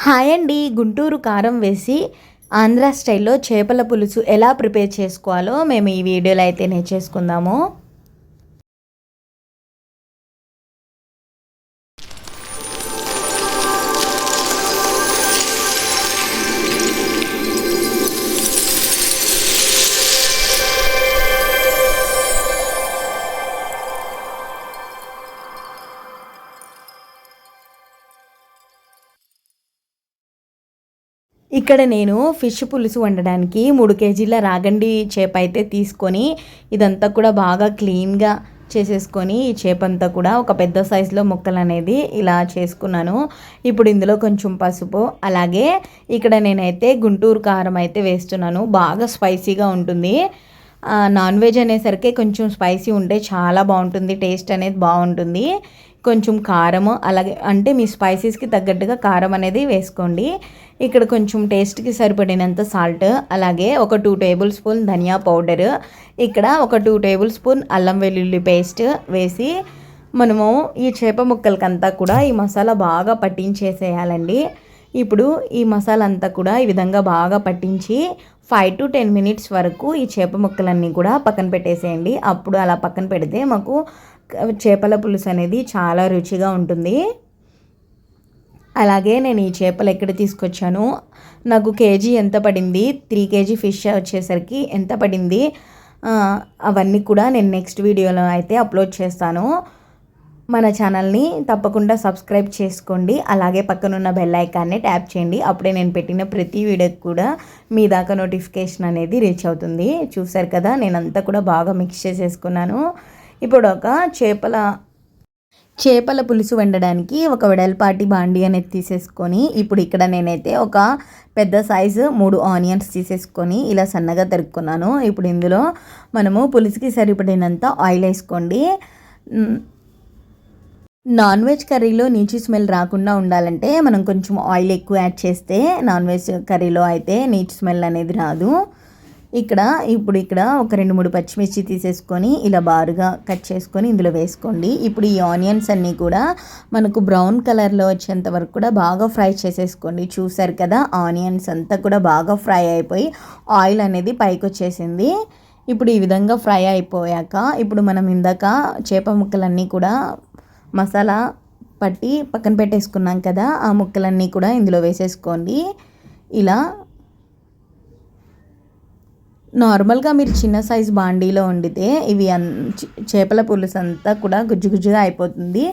Hi అండి గుంటూరు కారం వేసి ఆంధ్ర స్టైల్లో చేపల పులుసు ఎలా ప్రిపేర్ చేసుకోవాలో మేము ఈ వీడియోలో అయితే నేర్చేసుకుందాము ఇక్కడ నేను ఫిష్ పులుసు వండడానికి మూడు కేజీల రాగండి చేప అయితే తీసుకొని ఇదంతా కూడా బాగా క్లీన్గా చేసేసుకొని ఈ చేప అంతా కూడా ఒక పెద్ద సైజులో ముక్కలు అనేది ఇలా చేసుకున్నాను. ఇప్పుడు ఇందులో కొంచెం పసుపు అలాగే ఇక్కడ నేనైతే గుంటూరు కారం అయితే వేస్తున్నాను. బాగా స్పైసీగా ఉంటుంది. నాన్ వెజ్ అనేసరికి కొంచెం స్పైసీ ఉంటే చాలా బాగుంటుంది టేస్ట్ అనేది బాగుంటుంది. కొంచెం కారము అలాగే అంటే మీ స్పైసీస్కి తగ్గట్టుగా కారం అనేది వేసుకోండి. ఇక్కడ కొంచెం టేస్ట్కి సరిపడినంత సాల్ట్ అలాగే ఒక టూ టేబుల్ స్పూన్ ధనియా పౌడర్ ఇక్కడ ఒక టూ టేబుల్ స్పూన్ అల్లం వెల్లుల్లి పేస్ట్ వేసి మనము ఈ చేప ముక్కలకంతా కూడా ఈ మసాలా బాగా పట్టించేసేయాలండి. ఇప్పుడు ఈ మసాలా అంతా కూడా ఈ విధంగా బాగా పట్టించి ఫైవ్ టు టెన్ మినిట్స్ వరకు ఈ చేప ముక్కలన్నీ కూడా పక్కన పెట్టేసేయండి. అప్పుడు అలా పక్కన పెడితే మాకు చేపల పులుసు అనేది చాలా రుచిగా ఉంటుంది. అలాగే నేను ఈ చేపలు ఎక్కడ తీసుకొచ్చాను? నాకు కేజీ ఎంత పడింది? త్రీ కేజీ ఫిష్ వచ్చేసరికి ఎంత పడింది? అవన్నీ కూడా నేను నెక్స్ట్ వీడియోలో అయితే అప్లోడ్ చేస్తాను. మన ఛానల్ని తప్పకుండా సబ్స్క్రైబ్ చేసుకోండి. అలాగే పక్కనున్న బెల్ ఐకాన్ని ట్యాప్ చేయండి. అప్పుడే నేను పెట్టిన ప్రతి వీడియోకి కూడా మీ దాకా నోటిఫికేషన్ అనేది రీచ్ అవుతుంది. చూసారు కదా నేను అంతా కూడా బాగా మిక్స్ చేసేసుకున్నాను. ఇప్పుడు ఒక చేపల చేపల పులుసు వండడానికి ఒక వెడల్పాటి బాండి అనేది తీసేసుకొని ఇప్పుడు ఇక్కడ నేనైతే ఒక పెద్ద సైజు మూడు ఆనియన్స్ తీసేసుకొని ఇలా సన్నగా తరుక్కున్నాను. ఇప్పుడు ఇందులో మనము పులుసుకి సరిపడినంత ఆయిల్ వేసుకోండి. నాన్ వెజ్ కర్రీలో నీచు స్మెల్ రాకుండా ఉండాలంటే మనం కొంచెం ఆయిల్ ఎక్కువ యాడ్ చేస్తే నాన్ వెజ్ కర్రీలో అయితే నీచు స్మెల్ అనేది రాదు. ఇక్కడ ఇప్పుడు ఇక్కడ ఒక రెండు మూడు పచ్చిమిర్చి తీసేసుకొని ఇలా బారుగా కట్ చేసుకొని ఇందులో వేసుకోండి. ఇప్పుడు ఈ ఆనియన్స్ అన్నీ కూడా మనకు బ్రౌన్ కలర్లో వచ్చేంత వరకు కూడా బాగా ఫ్రై చేసేసుకోండి. చూసారు కదా ఆనియన్స్ అంతా కూడా బాగా ఫ్రై అయిపోయి ఆయిల్ అనేది పైకి వచ్చేసింది. ఇప్పుడు ఈ విధంగా ఫ్రై అయిపోయాక ఇప్పుడు మనం ఇందాక చేప ముక్కలన్నీ కూడా మసాలా పట్టి పక్కన పెట్టేసుకున్నాం కదా ఆ ముక్కలన్నీ కూడా ఇందులో వేసేసుకోండి. ఇలా నార్మల్గా మీరు చిన్న సైజ్ బాండీలో వండితే ఇవి అన్ చేపల పులుసు అంతా కూడా గుజ్జు గుజ్జుగా అయిపోతుంది.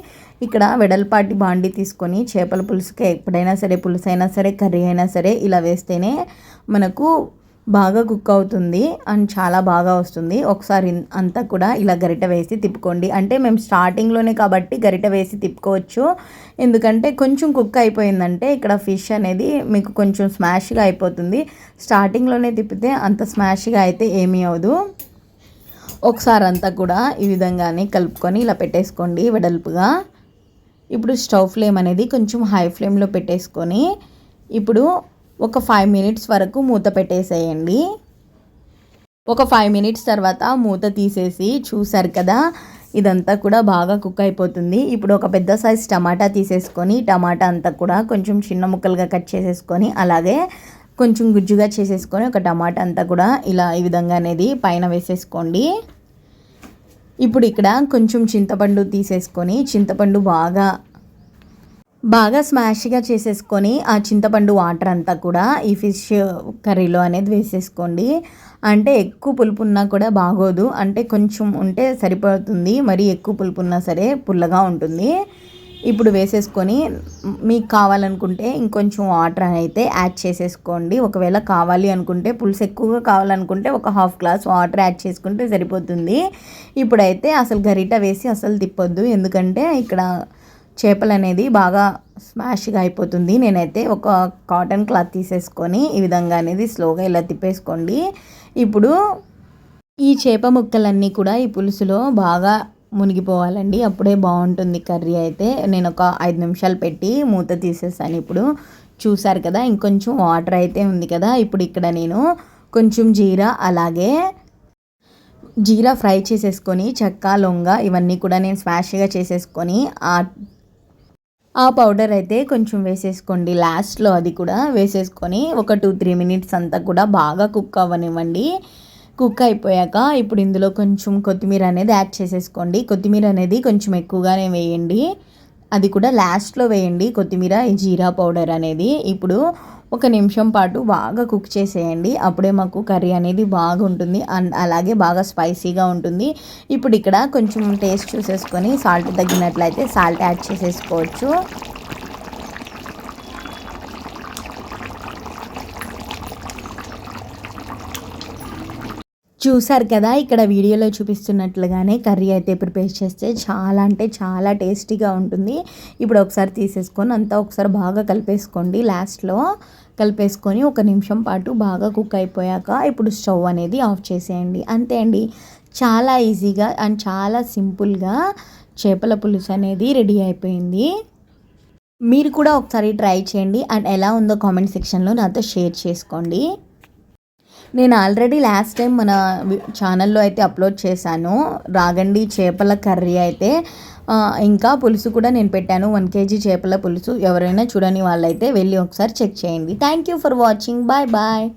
ఇక్కడ వెడల్పాటి బాండీ తీసుకొని చేపల పులుసుకి ఎప్పుడైనా సరే పులుసు అయినా సరే కర్రీ అయినా సరే ఇలా వేస్తేనే మనకు బాగా కుక్ అవుతుంది అండ్ చాలా బాగా వస్తుంది. ఒకసారి అంతా కూడా ఇలా గరిట వేసి తిప్పుకోండి. అంటే మేము స్టార్టింగ్లోనే కాబట్టి గరిట వేసి తిప్పుకోవచ్చు. ఎందుకంటే కొంచెం కుక్ అయిపోయిందంటే ఇక్కడ ఫిష్ అనేది మీకు కొంచెం స్మాష్గా అయిపోతుంది. స్టార్టింగ్లోనే తిప్పితే అంత స్మాష్గా అయితే ఏమీ అవ్వదు. ఒకసారి అంతా కూడా ఈ విధంగానే కలుపుకొని ఇలా పెట్టేసుకోండి వెడల్పుగా. ఇప్పుడు స్టవ్ ఫ్లేమ్ అనేది కొంచెం హై ఫ్లేమ్లో పెట్టేసుకొని ఇప్పుడు ఒక ఫైవ్ మినిట్స్ వరకు మూత పెట్టేసేయండి. ఒక ఫైవ్ మినిట్స్ తర్వాత మూత తీసేసి చూసారు కదా ఇదంతా కూడా బాగా కుక్ అయిపోతుంది. ఇప్పుడు ఒక పెద్ద సైజ్ టమాటా తీసేసుకొని టమాటా అంతా కూడా కొంచెం చిన్న ముక్కలుగా కట్ చేసేసుకొని అలాగే కొంచెం గుజ్జుగా చేసేసుకొని ఒక టమాటా అంతా కూడా ఇలా ఈ విధంగా అనేది పైన వేసేసుకోండి. ఇప్పుడు ఇక్కడ కొంచెం చింతపండు తీసేసుకొని చింతపండు బాగా బాగా స్మాష్గా చేసేసుకొని ఆ చింతపండు వాటర్ అంతా కూడా ఈ ఫిష్ కర్రీలో అనేది వేసేసుకోండి. అంటే ఎక్కువ పులుపు ఉన్నా కూడా బాగోదు. అంటే కొంచెం ఉంటే సరిపోతుంది మరి ఎక్కువ పులుపు ఉన్నా సరే పుల్లగా ఉంటుంది. ఇప్పుడు వేసేసుకొని మీకు కావాలనుకుంటే ఇంకొంచెం వాటర్ అయితే యాడ్ చేసేసుకోండి. ఒకవేళ కావాలి అనుకుంటే పులుసు ఎక్కువగా కావాలనుకుంటే ఒక హాఫ్ గ్లాస్ వాటర్ యాడ్ చేసుకుంటే సరిపోతుంది. ఇప్పుడైతే అసలు గరిట వేసి అసలు తిప్పొద్దు. ఎందుకంటే ఇక్కడ చేపలు అనేది బాగా స్మాష్గా అయిపోతుంది. నేనైతే ఒక కాటన్ క్లాత్ తీసేసుకొని ఈ విధంగా అనేది స్లోగా ఇలా తిప్పేసుకోండి. ఇప్పుడు ఈ చేప ముక్కలన్నీ కూడా ఈ పులుసులో బాగా మునిగిపోవాలండి. అప్పుడే బాగుంటుంది కర్రీ అయితే. నేను ఒక ఐదు నిమిషాలు పెట్టి మూత తీసేసాను ఇప్పుడు. చూసారు కదా ఇంకొంచెం వాటర్ అయితే ఉంది కదా. ఇప్పుడు ఇక్కడ నేను కొంచెం జీరా అలాగే జీరా ఫ్రై చేసేసుకొని చెక్క లొంగ ఇవన్నీ కూడా నేను స్మాష్గా చేసేసుకొని ఆ ఆ పౌడర్ అయితే కొంచెం వేసేసుకోండి. లాస్ట్లో అది కూడా వేసేసుకొని ఒక టూ త్రీ మినిట్స్ అంతా కూడా బాగా కుక్ అవ్వనివ్వండి. కుక్ అయిపోయాక ఇప్పుడు ఇందులో కొంచెం కొత్తిమీర అనేది యాడ్ చేసేసుకోండి. కొత్తిమీర అనేది కొంచెం ఎక్కువగానే వేయండి. అది కూడా లాస్ట్లో వేయండి. కొత్తిమీర ఈ జీరా పౌడర్ అనేది. ఇప్పుడు ఒక నిమిషం పాటు బాగా కుక్ చేసేయండి. అప్పుడే మాకు కర్రీ అనేది బాగుంటుంది. అండ్ అలాగే బాగా స్పైసీగా ఉంటుంది. ఇప్పుడు ఇక్కడ కొంచెం టేస్ట్ చూసేసుకొని సాల్ట్ తగ్గినట్లయితే సాల్ట్ యాడ్ చేసేసుకోవచ్చు. చూసారు కదా ఇక్కడ వీడియోలో చూపిస్తున్నట్లుగానే కర్రీ అయితే ప్రిపేర్ చేస్తే చాలా అంటే చాలా టేస్టీగా ఉంటుంది. ఇప్పుడు ఒకసారి తీసేసుకొని అంతా ఒకసారి బాగా కలిపేసుకోండి. లాస్ట్లో కలిపేసుకొని ఒక నిమిషం పాటు బాగా కుక్ అయిపోయాక ఇప్పుడు స్టవ్ అనేది ఆఫ్ చేసేయండి. అంతే అండి. చాలా ఈజీగా అండ్ చాలా సింపుల్గా చేపల పులుసు అనేది రెడీ అయిపోయింది. మీరు కూడా ఒకసారి ట్రై చేయండి. అండ్ ఎలా ఉందో కామెంట్ సెక్షన్లో నాతో షేర్ చేసుకోండి. నేను ఆల్రెడీ లాస్ట్ టైం మన ఛానల్లో అయితే అప్లోడ్ చేశాను. రాగండి చేపల కర్రీ అయితే. ఇంకా పులుసు కూడా నేను పెట్టాను. వన్ కేజీ చేపల పులుసు ఎవరైనా చూడని వాళ్ళైతే వెళ్ళి ఒకసారి చెక్ చేయండి. Thank you for watching bye bye